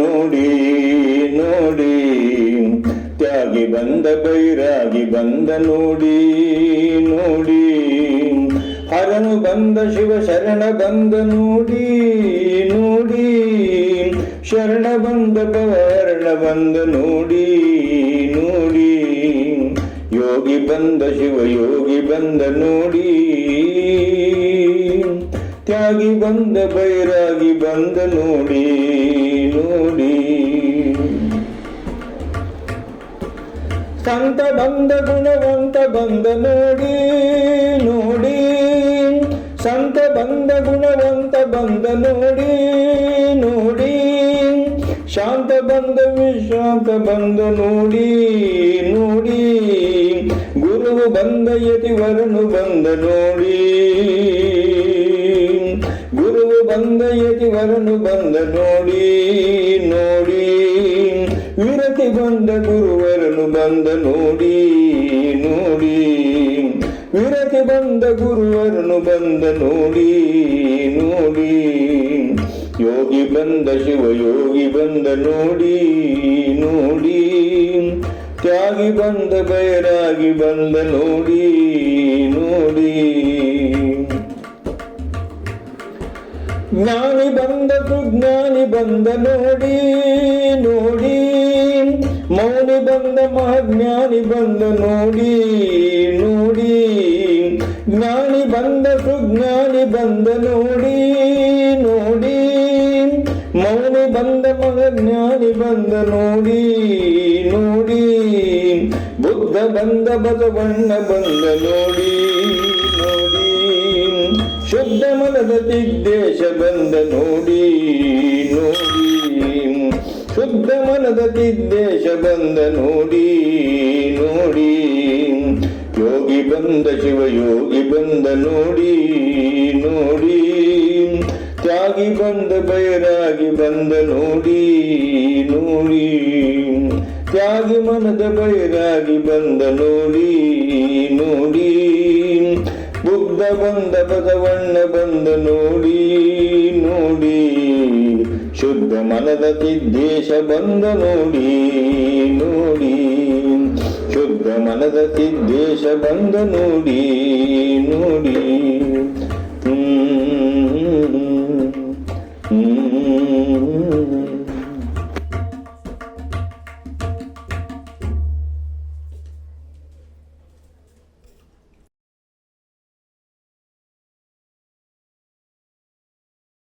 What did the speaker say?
ನೋಡಿ ನೋಡಿ. ತ್ಯಾಗಿ ಬಂದ ಬೈರಾಗಿ ಬಂದ ನೋಡಿ ನೋಡಿ. ಹರನು ಬಂದ ಶಿವ ಶರಣ ಬಂದ ನೋಡಿ ನೋಡಿ. ಶರಣ ಬಂದ ಪವರ್ಣ ಬಂದ ನೋಡಿ ನೋಡಿ. ಯೋಗಿ ಬಂದ ಶಿವ ಯೋಗಿ ಬಂದ ನೋಡಿ. ತ್ಯಾಗಿ ಬಂದ ಬೈರಾಗಿ ಬಂದ ನೋಡಿ. ನೋಡಿ ಸಂತ ಬಂದ ಗುಣವಂತ ಬಂದ ನೋಡಿ ನೋಡಿ ಸಂತ ಬಂದ ಗುಣವಂತ ಬಂದ ನೋಡಿ ನೋಡಿ ಶಾಂತ ಬಂದ ವಿಶ್ರಾಂತ ಬಂದ ನೋಡಿ ನೋಡಿ ಗುರುವು ಬಂದ ಯತಿವರನು ಬಂದ ನೋಡಿ ಗುರುವು ಬಂದ ಯತಿವರನು ಬಂದ ನೋಡಿ ನೋಡಿ ವಿರತಿ ಬಂದ ಗುರುವರನು ಬಂದ ನೋಡಿ ನೋಡಿ. ವಿರತಿ ಬಂದ ಗುರುವರನು ಬಂದ ನೋಡಿ ನೋಡಿ. ಯೋಗಿ ಬಂದ ಶಿವ ಯೋಗಿ ಬಂದ ನೋಡಿ ನೋಡಿ. ತ್ಯಾಗಿ ಬಂದ ಬೈರಾಗಿ ಬಂದ ನೋಡಿ ನೋಡಿ. ಜ್ಞಾನಿ ಬಂದ ಸುಜ್ಞಾನಿ ಬಂದ ನೋಡಿ ನೋಡಿ. ಮೌನಿ ಬಂದ ಮಹಾಜ್ಞಾನಿ ಬಂದ ನೋಡಿ ನೋಡಿ. ಜ್ಞಾನಿ ಬಂದ ಸುಜ್ಞಾನಿ ಬಂದ ನೋಡಿ ನೋಡಿ. ಮೌನಿ ಬಂದ ಮಹಾಜ್ಞಾನಿ ಬಂದ ನೋಡಿ ನೋಡಿ. ಬುದ್ಧ ಬಂದ ಬಸವಣ್ಣ ಬಂದ ನೋಡಿ ನೋಡಿ. ಶುದ್ಧ ಮನದ ದಿಗ್ದೇಶ ಬಂದ ನೋಡಿ ನೋಡಿ. ಮನದ ದಿದ್ದೇಶ ಬಂದ ನೋಡಿ ನೋಡಿ. ಯೋಗಿ ಬಂದ ಶಿವ, ಯೋಗಿ ಬಂದ ನೋಡಿ ನೋಡಿ. ತ್ಯಾಗಿ ಬಂದ ಬೈರಾಗಿ ಬಂದ ನೋಡಿ ನೋಡಿ. ತ್ಯಾಗಿ ಮನದ ಬೈರಾಗಿ ಬಂದ ನೋಡಿ ನೋಡಿ. ಬುದ್ಧ ಬಂದ ಬದವಣ್ಣ ಬಂದ ನೋಡಿ. ಶುದ್ಧ ಮನದ ಸಿದ್ದೇಶ ಬಂದ ನೋಡಿ ನೋಡಿ. ಶುದ್ಧ ಮನದ ಸಿದ್ದೇಶ ಬಂದ ನೋಡಿ ನೋಡಿ.